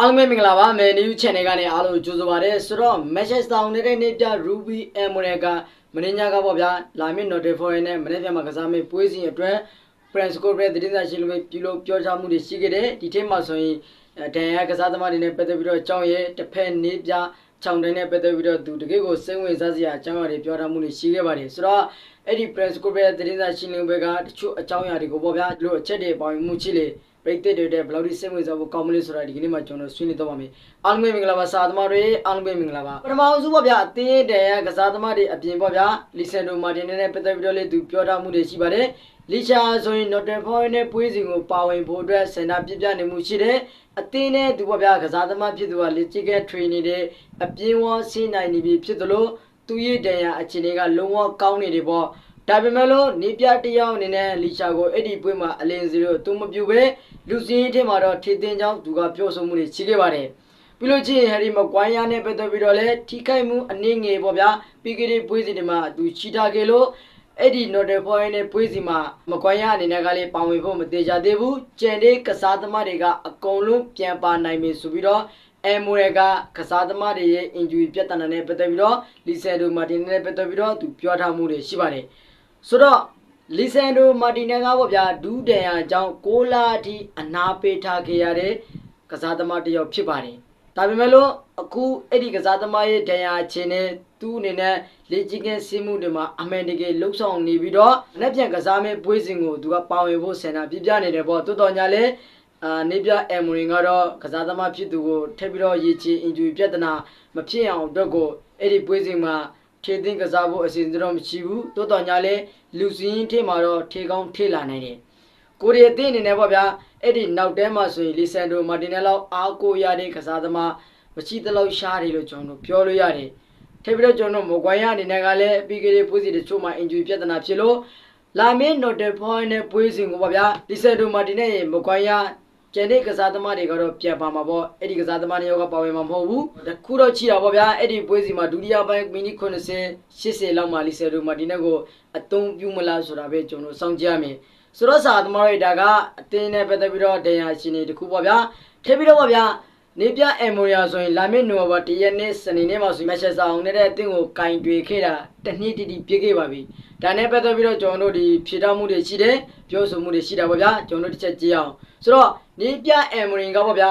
အားလုံးပဲမင်္ဂလာပါမယ် new channel ကနေအားလုံးကြိုဆိုပါရစေဆိုတော့ Manchester United နဲ့ပြ Ruby Amorim ကမင်းညာကပေါ့ဗျာလာမင်း Notifier နဲ့မနေ့ပြန်မှာကစားမေးပွဲစဉ်အတွက် Prince Score ရဲ့သတင်းစာရှင်းလင်းပွဲပြုလုပ်ပြောကြားမှုတွေရှိခဲ့တယ်ဒီထက်မှဆိုရင်ဒန်ရကစားသမားတွေနဲ့ပတ်သက်ပြီးတော့အကြောင်းရဲ့တစ်ဖက်နေပြချောင်းတိုင်းနဲ့ပတ်သက်ပြီးတော့သူတကယ်ကိုစိတ်ဝင်စားစရာအကြောင်းအရာတွေပြောထားမှုတွေရှိခဲ့ပါတယ်ဆိုတော့အဲ့ဒီ Prince Score ရဲ့သတင်းစာရှင်းလင်းပွဲကတချို့အကြောင်းအရာတွေကိုပေါ့ဗျာဒီလိုအချက်တွေပေါင်းမှုရှိလေ ပရိသတ်တွေတဲ့ဘယ်လောက်ထိစိတ်ဝင်စားဖို့ကောင်းမလဲဆိုတာဒီကနေ့မှကျွန်တော်ဆွေးနွေးတော့ပါမယ်။အားလုံးပဲမင်္ဂလာပါစာသမားတွေအားလုံးပဲမင်္ဂလာပါ။ပထမအဆုံးပေါ့ဗျာအသင်းတဲ့ကစားသမားတွေအပြင်ပေါ့ဗျာလီဆန်ဒိုမာတင်နဲ့ပတ်သက်ပြီးတော့လေသူပြောထားမှုတွေရှိပါတယ်။လီရှာဆိုရင် Northern Point နဲ့ပွဲစဉ်ကိုပါဝင်ဖို့အတွက်စင်တာပြပြနေမှုရှိတယ်။အသင်းနဲ့သူပေါ့ဗျာကစားသမားဖြစ်သူက Legical Training တွေအပြင်းဝဆင်းနိုင်နေပြီဖြစ်သလိုသူရဲ့တန်ရာအခြေအနေကလုံးဝကောင်းနေတယ်ပေါ့။ ဒါပေမဲ့လို့နေပြတယောက်အနေနဲ့လီရှာကိုအဲ့ဒီပွဲမှာအလင်းစီလို့သူမပြူပဲလူစင်းထဲမှာတော့ထေတင်ချောင်းသူကပြောဆိုမှုတွေရှိခဲ့ပါတယ်ပြီးလို့ချင်းဟယ်ရီမကွိုင်းယာနဲ့ပတ်သက်ပြီးတော့လဲထိခိုက်မှုအနည်းငယ်ပေါ့ဗျာပြီးကြတဲ့ပွဲစဉ်တွေမှာသူချီတာခဲ့လို့အဲ့ဒီ Notre Point နဲ့ပွဲစီမှာမကွိုင်းရအနေနဲ့ကလည်းပါဝင်ဖို့မသေးကြသေးဘူးကျန်တဲ့ကစားသမားတွေကအကုန်လုံးပြန်ပါနိုင်ပြီဆိုပြီးတော့အမ်မိုရကကစားသမားတွေရဲ့ injury ပြဿနာနဲ့ပတ်သက်ပြီးတော့လီဆယ်ဒိုမာတင်နဲ့ပတ်သက်ပြီးတော့သူပြောထားမှုတွေရှိပါတယ် ဆိုတော့လီဆန်ဒိုမာတီနယ်ကပေါ့ဗျာဒူးတန်ရအကြောင်း6လအထိအနာပေးထားခဲ့ရတဲ့ကစားသမားတစ်ယောက်ဖြစ်ပါတယ်ဒါပေမဲ့လို့အခုအဲ့ဒီကစားသမားရဲ့ဒဏ်ရာချင်းနဲ့သူ့အနေနဲ့လေ့ကျင့်ခန်းစီးမှုတွေမှာအမှန်တကယ်လှုပ်ဆောင်နေပြီးတော့လက်ပြန်ကစားမဲ့ပွဲစဉ်ကိုသူကပါဝင်ဖို့ဆန္ဒပြပြနေတယ်ပေါ့တိုးတော်ညာလဲအာနေပြအမ်မရင်ကတော့ကစားသမားဖြစ်သူကိုထပ်ပြီးတော့ရည်ချီအင်ဂျူပြဿနာမဖြစ်အောင်အတွက်ကိုအဲ့ဒီပွဲစဉ်မှာ ခြေသိမ်းကစားဖို့အစီအစဉ်တော့မရှိဘူးတိုးတော်ညာလဲလူစင်းထဲမှာတော့ထေကောင်းထေလာနိုင်တယ်ကိုရီးယားအသင်းအနေနဲ့ပေါ့ဗျာအဲ့ဒီနောက်တဲမှာဆိုရင်လီဆန်ဒိုမာတင်နယ်လောက်အားကိုရတဲ့ကစားသမားမရှိသလောက်ရှားတယ်လို့ကျွန်တော်တို့ပြောလို့ရတယ်ထပ်ပြီးတော့ကျွန်တော်မကွိုင်းရအနေနဲ့ကလည်းပြီးကြတဲ့ပွဲစီတချို့မှာအင်ဂျူပြဿနာဖြစ်လို့လာမင်းနော်တယ်ဖွိုင်းနဲ့ပွဲစဉ်ကိုပေါ့ဗျာလီဆန်ဒိုမာတင်နဲ့မကွိုင်းရ ကျန်တဲ့ကစားသမားတွေကတော့ပြန်ပါမှာပေါ့အဲ့ဒီကစားသမားတွေရောကပါဝင်မှာမဟုတ်ဘူးတခုတော့ချီတာပေါ့ဗျာအဲ့ဒီပွဲစီမှာဒုတိယပိုင်းမိနစ်90 80လောက်မှာလီဆယ်ဒိုမာတီနက်ကိုအသုံးပြုမလားဆိုတာပဲကျွန်တော်စောင့်ကြည့်ရမယ်ဆိုတော့စာသမားတွေဒါကအတင်းနဲ့ပတ်သက်ပြီးတော့တရားရှင်တွေတခုပေါ့ဗျာထပ်ပြီးတော့ပေါ့ဗျာ နေပြအမ်မိုရီယာဆိုရင်လာမစ်နိုဘာတရက်နေ့စနေနေ့မှာဆိုမက်ချက်စာအောင်နဲ့တဲ့အတင်းကိုကင်တွေခဲ့တာတနှစ်တိတိပြည့်ခဲ့ပါပြီဒါနဲ့ပတ်သက်ပြီးတော့ကျွန်တော်တို့ဒီဖြေထားမှုတွေရှိတယ်ပြောဆိုမှုတွေရှိတာပေါ့ဗျာကျွန်တော်တို့တစ်ချက်ကြည့်အောင်ဆိုတော့နေပြအမ်မိုရီကပေါ့ဗျာ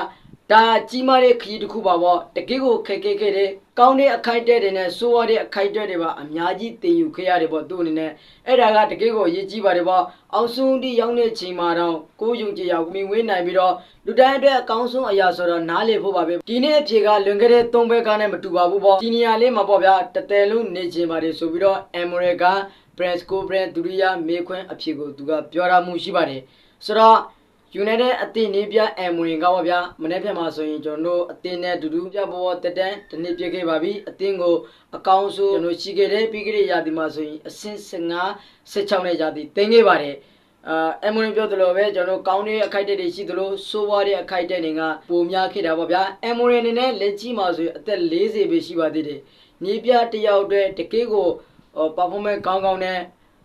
ဒါကြီးမားတဲ့ခရီးတစ်ခုပါပေါ့တကယ့်ကိုခက်ခဲခဲ့တဲ့ ကောင်းတဲ့အခိုက်အတန့်တွေနဲ့စိုးရတဲ့အခိုက်အတန့်တွေပါအများကြီးတင်ယူခဲ့ရတယ်ပေါ့သူ့အနေနဲ့အဲ့ဒါကတကယ့်ကိုအရေးကြီးပါတယ်ပေါ့အောင်ဆုံးတိရောက်တဲ့ချိန်မှာတော့ကိုယုံကြည်ရောက်မြင်ဝေးနိုင်ပြီးတော့လူတိုင်းအတွက်အကောင်းဆုံးအရာဆိုတော့နားလေဖို့ပါပဲဒီနေ့အဖြေကလွန်ခဲ့တဲ့၃ဘက်ကနဲ့မတူပါဘူးပေါ့ဒီနေရာလေးမှာပေါ့ဗျာတတဲလုံးနေချင်ပါတယ်ဆိုပြီးတော့အမ်မိုရီက Brensco Brand ဒုတိယမေခွန်းအဖြေကိုသူကပြောရမှုရှိပါတယ်ဆိုတော့ United အသင်းနေပြအမ်ဝင်ကပါဗျာမနေ့ပြန်မှာဆိုရင်ကျွန်တော်တို့အသင်းနဲ့ဒူဒူပြဘောတက်တန်းတနည်းပြခဲ့ပါပြီအသင်းကိုအကောင်းဆုံးကျွန်တော်ရှိခဲ့တယ်ပြီးခဲ့တဲ့ရာသီမှာဆိုရင်အဆင့်15 16နဲ့ရာသီတင်ခဲ့ပါတယ်အာအမ်ဝင်ပြောသလိုပဲကျွန်တော်ကောင်းတဲ့အခိုက်အတန့်တွေရှိသလိုဆိုးဝါးတဲ့အခိုက်အတန့်တွေကပိုများခဲ့တာပေါ့ဗျာအမ်ဝင်အနေနဲ့လက်ကြီးမှာဆိုရင်အသက်40ပဲရှိပါသေးတယ်မြေပြတယောက်အတွက်တကယ်ကို performance ကောင်းကောင်းနဲ့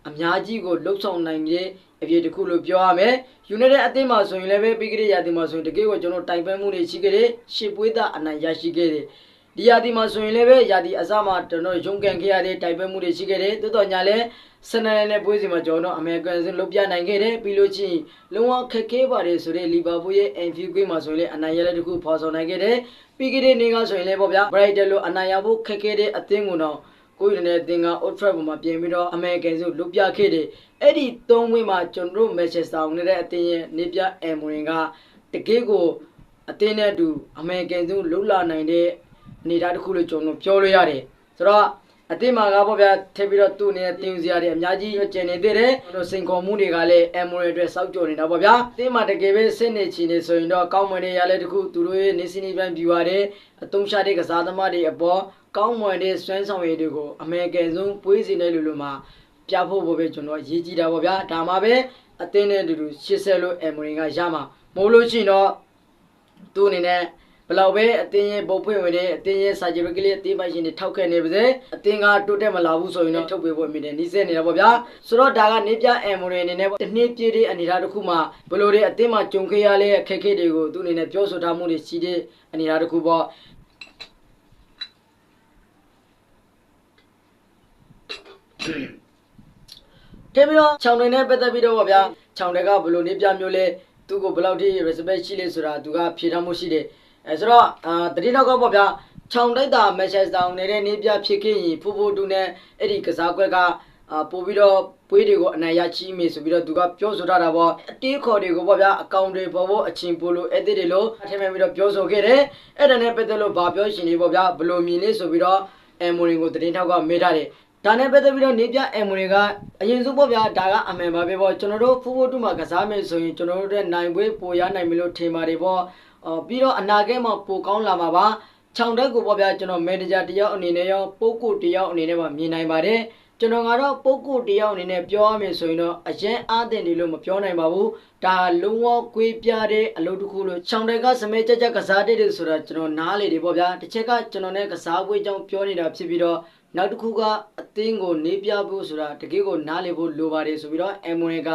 အများကြီးကိုလှုပ်ဆောင်နိုင်တဲ့အပြည့်တစ်ခုလို့ပြောရမယ်။ United အသင်းမှာဆိုရင်လည်းပဲပြီးကြတဲ့ရာသီမှာဆိုရင်တကယ်ကိုကျွန်တော်တိုင်ပန်းမှုတွေရှိခဲ့တယ်။ရှစ်ပွေးသားအနိုင်ရရှိခဲ့တယ်။ဒီရာသီမှာဆိုရင်လည်းပဲရာသီအစမှာကျွန်တော်ရုံးကန်ခဲ့ရတဲ့တိုင်ပန်းမှုတွေရှိခဲ့တယ်။တိုးတော်ညာလည်းစနေနဲ့ပွဲစီမှာကျွန်တော်အမေရိကန်စင်လုပ်ပြနိုင်ခဲ့တယ်ပြီးလို့ချင်းလုံးဝခက်ခဲပါတယ်ဆိုတဲ့လီဗာပူးရဲ့ Anfield Game မှာဆိုရင်လည်းအနိုင်ရတဲ့တခုဖော်ဆောင်နိုင်ခဲ့တယ်။ပြီးကြတဲ့နေ့ကဆိုရင်လည်းပေါ့ဗျာ Brighton လိုအနိုင်ရဖို့ခက်ခဲတဲ့အသင်းကတော့ ကိုယ်နဲ့တင်က Old Trafford မှာပြင်ပြီးတော့အမေရိကန်စုလုပြခဲ့တယ်အဲ့ဒီသုံးဝင်းမှာကျွန်တော်တို့ Manchester United အသင်းရဲ့နေပြအမ်မရင်ကတကယ်ကိုအသင်းနဲ့အတူအမေရိကန်စုလုလာနိုင်တဲ့အနေအထားတစ်ခုလို့ကျွန်တော်ပြောလို့ရတယ်ဆိုတော့အသင်းမှာကပေါ့ဗျာထပ်ပြီးတော့သူ့အနေနဲ့တင်စရာတွေအများကြီးကျန်နေသေးတယ်ကျွန်တော်စိန်ခေါ်မှုတွေကလည်းအမ်မရင်အတွက်စောက်ကြော်နေတာပေါ့ဗျာအသင်းမှာတကယ်ပဲစစ်နေချင်နေဆိုရင်တော့ကောင်းမွန်တဲ့ရလဲတစ်ခုသူတို့ရဲ့နေစီနီပန်ပြူရတယ်အသုံးချတဲ့ကစားသမားတွေအပေါ် ကောင်းမွန်တဲ့စွမ်းဆောင်ရည်တွေကိုအမေရိကန်ဆုံးပွေးစီနေလူလူမှာပြဖို့ဖို့ပဲကျွန်တော်ရေးကြည့်တာပေါ့ဗျာဒါမှပဲအသင်းနဲ့အတူတူရှစ်ဆက်လို့အမ်မရင်ကရမှာမဟုတ်လို့ရှိရင်တော့သူ့အနေနဲ့ကဘလောက်ပဲအတင်းရဲ့ပုံဖွင့်ဝင်နေအတင်းရဲ့စာချုပ်ကလေးအတင်းပိုင်ရှင်တွေထောက်ခဲ့နေပါစေအတင်းကတိုးတက်မလာဘူးဆိုရင်တော့ထုတ်ပေးဖို့မိတယ်နီးစဲနေတာပေါ့ဗျာဆိုတော့ဒါကနေပြအမ်မိုရီအနေနဲ့တနည်းပြည့်တဲ့အနေအထားတစ်ခုမှဘလို့တွေအတင်းမှကြုံခဲ့ရတဲ့အခက်အခဲတွေကိုသူအနေနဲ့ပြောဆိုထားမှုတွေရှိတဲ့အနေအထားတစ်ခုပေါ့ ထဲပြီးတော့ခြောင်တွေနဲ့ပတ်သက်ပြီးတော့ဗောဗျာခြောင်တွေကဘယ်လိုနေပြမျိုးလဲသူ့ကိုဘယ်လောက်ထိ respect ရှိလဲဆိုတာသူကဖြေထားမှုရှိတယ်အဲဆိုတော့အာတတိနောက်ကဗောဗျာခြောင်တိုက်တာမက်ဆက်တောင်နေတဲ့နေပြဖြစ်ခဲ့ရင်ဖူဖူတူနဲ့အဲ့ဒီကစားကွက်ကအာပို့ပြီးတော့ပွေးတွေကိုအနိုင်ရချီးမေဆိုပြီးတော့သူကပြောဆိုထားတာပေါ့အတေးခေါ်တွေကိုပေါ့ဗျာအကောင့်တွေပေါ်ဖို့အချင်းပို့လို့အဲ့ဒီတွေလို့အထင်မှန်ပြီးတော့ပြောဆိုခဲ့တယ်အဲ့ဒါနဲ့ပတ်သက်လို့ဗာပြောရှင်တွေပေါ့ဗျာဘယ်လိုမြင်လဲဆိုပြီးတော့အမ်မိုရင်ကိုတရင်ထောက်ကမေးထားတယ် ဒါနဲ့ပတ်သက်ပြီးတော့နေပြအမ်မိုရီကအရင်စုပေါ့ဗျာဒါကအမှန်ပါပဲပေါ့ကျွန်တော်တို့ဖူဖူတူမှာကစားမယ်ဆိုရင်ကျွန်တော်တို့တဲ့နိုင်ပွဲပိုရနိုင်မလို့ထင်ပါတယ်ပေါ့အော်ပြီးတော့အနာဂတ်မှာပိုကောင်းလာမှာပါခြောင်တက်ကိုပေါ့ဗျာကျွန်တော်မန်နေဂျာတယောက်အနေနဲ့ရောပုဂ္ဂိုလ်တယောက်အနေနဲ့ပါမြင်နိုင်ပါတယ်ကျွန်တော်ကတော့ပုဂ္ဂိုလ်တယောက်အနေနဲ့ပြောရမယ်ဆိုရင်တော့အရင်အားတင်တယ်လို့မပြောနိုင်ပါဘူးဒါလုံးဝကွေးပြတဲ့အလုပ်တစ်ခုလို့ခြောင်တက်ကစမဲကြက်ကြက်ကစားတဲ့တယ်ဆိုတာကျွန်တော်နားလေတယ်ပေါ့ဗျာတစ်ချက်ကကျွန်တော်နဲ့ကစားပွဲကြောင်းပြောနေတာဖြစ်ပြီးတော့ နောက်တစ်ခုကအသင်းကိုနေပြဖို့ဆိုတာတကယ်ကိုနားလေဖို့လိုပါတယ်ဆိုပြီးတော့အမ်မိုနီက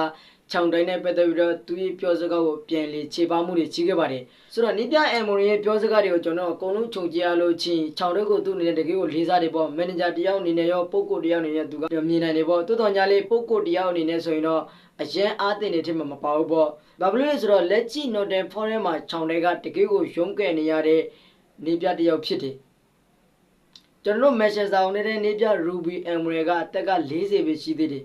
ခြောင်တိုင်းနဲ့ပတ်သက်ပြီးတော့သူရဲ့ပြောစကားကိုပြန်လေခြေပါမှုတွေကြီးခဲ့ပါတယ်ဆိုတော့နိပြအမ်မိုနီရဲ့ပြောစကားတွေကိုကျွန်တော်အကုန်လုံးခြုံကြရလို့ချင်းခြောင်တဲ့ကိုသူ့အနေနဲ့တကယ်ကိုလေးစားတယ်ပေါ့မန်နေဂျာတယောက်အနေနဲ့ရောပုဂ္ဂိုလ်တယောက်အနေနဲ့သူကမြင်နိုင်တယ်ပေါ့တိုးတော်ညာလေးပုဂ္ဂိုလ်တယောက်အနေနဲ့ဆိုရင်တော့အရန်အားတင်နေတဲ့မှာမပါဘူးပေါ့ဘာဖြစ်လို့လဲဆိုတော့လက်ကြည့် Northern Foreign မှာခြောင်တွေကတကယ်ကိုရုံးကဲနေရတဲ့နေပြတယောက်ဖြစ်တယ် ကျွန်တော်တို့ Manchester United နေပြ Ruby Emery ကအသက်က40ပဲရှိသေးတယ်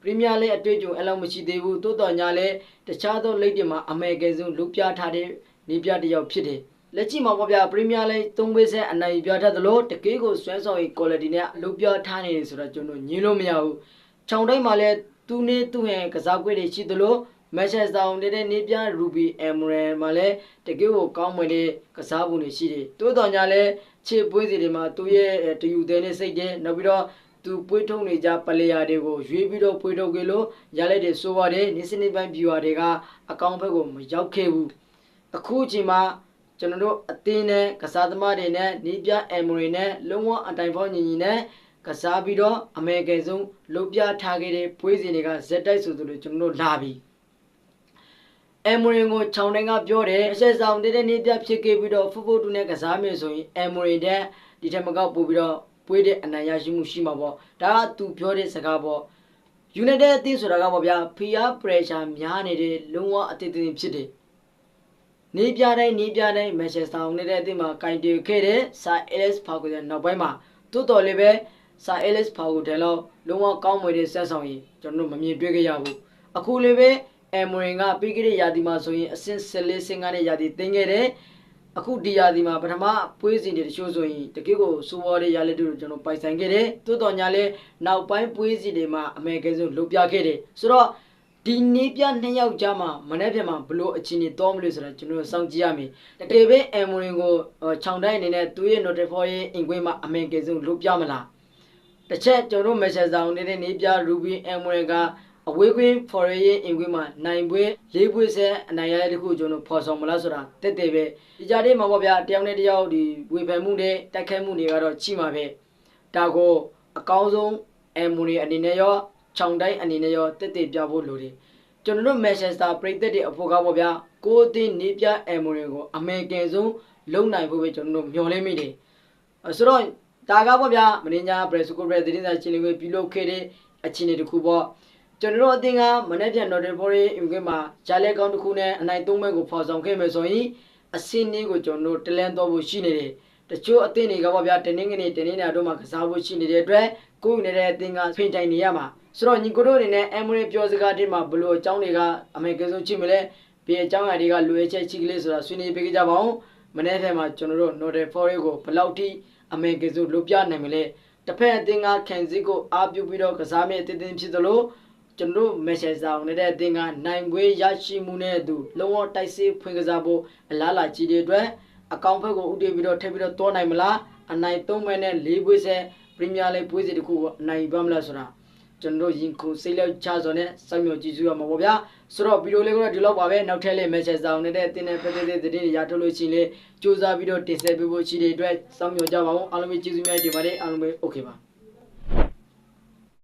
ပရီးမီးယားလိအတွေ့အကြုံအဲ့လောက်မရှိသေးဘူးတိုးတော်ညာလဲတခြားသောလိဂ်တွေမှာအမေရိကန်ဆုံးလူပြထားတဲ့နေပြတယောက်ဖြစ်တယ်လက်ရှိမှာပေါ့ဗျာပရီးမီးယားလိသုံးပေးဆက်အနိုင်ပြထားသလိုတကေးကိုစွမ်းဆောင်ရည် quality နဲ့လူပြထားနေတယ်ဆိုတော့ကျွန်တော်ညင်းလို့မရဘူးခြောင်တိုင်းမှာလဲသူနဲ့သူ့ရဲ့ကစားကွက်တွေရှိသလို မက်ချက်ဆောင်နေတဲ့နေပြရူဘီအမ်ရန်မှာလည်းတကယ်ကိုကောင်းမွန်တဲ့ကစားပုံတွေရှိတယ်။တိုးတော်ညာလည်းခြေပွေးစီတွေမှာသူ့ရဲ့တယူသေးနဲ့စိတ်တယ်နောက်ပြီးတော့သူပွေးထုံနေကြပလေယာတွေကိုရွေးပြီးတော့ပွေးထုတ်ကြလို့ရလိုက်တဲ့ဆိုပါတယ်နေစနစ်ပိုင်းဗျူဟာတွေကအကောင့်ဘက်ကိုမရောက်ခဲ့ဘူး။အခုအချိန်မှာကျွန်တော်တို့အသင်းနဲ့ကစားသမားတွေနဲ့နီးပြအမ်ရီနဲ့လုံးဝအတိုင်ဖောင်းညီညီနဲ့ကစားပြီးတော့အမေရိကန်ဆုံးလုတ်ပြထားခဲ့တဲ့ပွေးစီတွေကဇက်တိုက်ဆိုသလိုကျွန်တော်တို့လာပြီ။ အမ်မိုရင်ကိုခြောင်တိုင်းကပြောတယ်အဆက်ဆောင်တဲ့နေ့ပြဖြစ်ခဲ့ပြီးတော့ဖူဖူတူနဲ့ကစားမယ်ဆိုရင်အမ်မိုရင်တဲ့ဒီထက်မကောက်ပို့ပြီးတော့ပွေးတဲ့အနိုင်ရရှိမှုရှိမှာပေါ့ဒါကသူပြောတဲ့စကားပေါ့ United အသင်းဆိုတာကပေါ့ဗျာ peer pressure များနေတဲ့လုံးဝအသစ်တင်ဖြစ်တယ်နေပြတိုင်းနေပြတိုင်း Manchester United အသင်းမှာကင်တူခဲ့တဲ့ Sir Alex Ferguson နောက်ပိုင်းမှာတိုးတော်လေးပဲ Sir Alex Ferguson လောက်လုံးဝကောင်းမွေတဲ့ဆက်ဆောင်ရင်ကျွန်တော်တို့မမြင်တွေ့ကြရဘူးအခုလေးပဲ အမ်မရင်ကပြီးခဲ့တဲ့ရာသီမှာဆိုရင်အဆင့်14ဆင့်ကနေရာသီတင်ခဲ့တယ်အခုဒီရာသီမှာပထမပွေးစီတွေတချို့ဆိုရင်တကယ့်ကိုစိုးဝါးတဲ့ရလက်တို့ကျွန်တော်ပိုင်ဆိုင်ခဲ့တယ်တိုးတော်ညာလဲနောက်ပိုင်းပွေးစီတွေမှာအမေရိကန်ဆုံးလုပြခဲ့တယ်ဆိုတော့ဒီနေပြနှစ်ယောက်ကြားမှာမနေ့ပြန်မှာဘလို့အချင်းကြီးတော်မလို့ဆိုတော့ကျွန်တော်စောင့်ကြည့်ရမယ်တကယ်ပဲအမ်မရင်ကိုခြောင်တိုင်းအနေနဲ့သူ့ရဲ့ notify ရဲ့အင်ကွင်းမှာအမေရိကန်ဆုံးလုပြမလားတစ်ချက်ကျွန်တော် message ဆောင်နေတဲ့နေပြ Ruby အမ်မရင်က အဝေးကွင်းဖော်ရရင်အင်ကွင်းမှာနိုင်ပွဲလေးပွဲဆက်အနိုင်ရတဲ့တခုကျွန်တော်ဖော်ဆောင်မလားဆိုတာတက်တယ်ပဲဒီကြားထဲမှာပေါ့ဗျာတယောက်နဲ့တယောက်ဒီဝေဖန်မှုနဲ့တိုက်ခိုက်မှုတွေကတော့ချိမှာပဲဒါကိုအကောင်းဆုံးအမ်မူနီအနေနဲ့ရောခြောင်တိုင်းအနေနဲ့ရောတက်တက်ပြဖို့လိုတယ်ကျွန်တော်တို့မန်ချက်စတာပရိသတ်တွေအဖို့ကားပေါ့ဗျာကိုအသင်းနေပြအမ်မူနီကိုအမေရိကန်ဆုံးလုံနိုင်ဖို့ပဲကျွန်တော်တို့မျှော်လင့်မိတယ်ဆိုတော့ဒါကပေါ့ဗျာမင်းညာဘရက်စကိုဘရက်သတင်းစာချင်းလေးကိုပြုလုပ်ခဲ့တဲ့အခြေအနေတစ်ခုပေါ့ ကျွန်တော်တို့အသင်းကမနေ့ပြန် Northern Forest အင်္ဂလိပ်မှာဂျာလက်ကောင်းတစ်ခုနဲ့အနိုင်သုံးမဲ့ကိုဖော်ဆောင်ခဲ့မယ်ဆိုရင်အစင်းလေးကိုကျွန်တော်တို့တလန်တော်ဖို့ရှိနေတယ်တချို့အသင်းတွေကပေါ့ဗျာတင်းနေကနေတင်းနေတာတို့မှာကစားဖို့ရှိနေတဲ့အတွက်ကိုယ်ယူနေတဲ့အသင်းကဖိန်တိုင်နေရမှာဆိုတော့ညီကိုတို့အနေနဲ့အမ်မရီပြောစကားတွေမှာဘလို့အကြောင်းတွေကအမေကဆုံးချိမလဲဘယ်အကြောင်းအရာတွေကလွယ်ချက်ချိကလေးဆိုတာဆွေးနွေးပေးကြပါအောင်မနေ့ကမှကျွန်တော်တို့ Northern Forest ကိုဘယ်လောက်ထိအမေကဆုံးလွတ်ပြနိုင်မလဲတစ်ဖက်အသင်းကကန်စစ်ကိုအားပြုပြီးတော့ကစားမယ့်အသင်းဖြစ်သလို ကျွန်တော်မက်ဆေ့ဆောင်နေတဲ့အသင်းကနိုင်ပွဲရရှိမှုနဲ့အတူလုံးဝတိုက်စစ်ဖွင့်ကစားဖို့အလားလာကြီးတဲ့အတွက်အကောင့်ဘက်ကိုဥတည်ပြီးတော့ထပ်ပြီးတော့တောနိုင်မလားအနိုင်သုံးမဲ့နဲ့၄ပွဲဆက်ပရီးမီးယားလိပွဲစီတခုကိုအနိုင်ပါမလားဆိုတာကျွန်တော်တို့ရင်ခုစိတ်လောက်ချစွာနဲ့စောင့်မျှော်ကြည့်စုရမှာပေါ့ဗျာဆိုတော့ဗီဒီယိုလေးကတော့ဒီလောက်ပါပဲနောက်ထပ်လေး message ဆောင်နေတဲ့တင်းတဲ့ပတ်သက်တဲ့သတင်းတွေရထုတ်လို့ရှိရင်လေစူးစမ်းပြီးတော့တင်ဆက်ပေးဖို့ရှိတဲ့အတွက်စောင့်မျှော်ကြပါဦးအားလုံးပဲကျေးဇူးများတင်ပါတယ်အားလုံးပဲ okay ပါ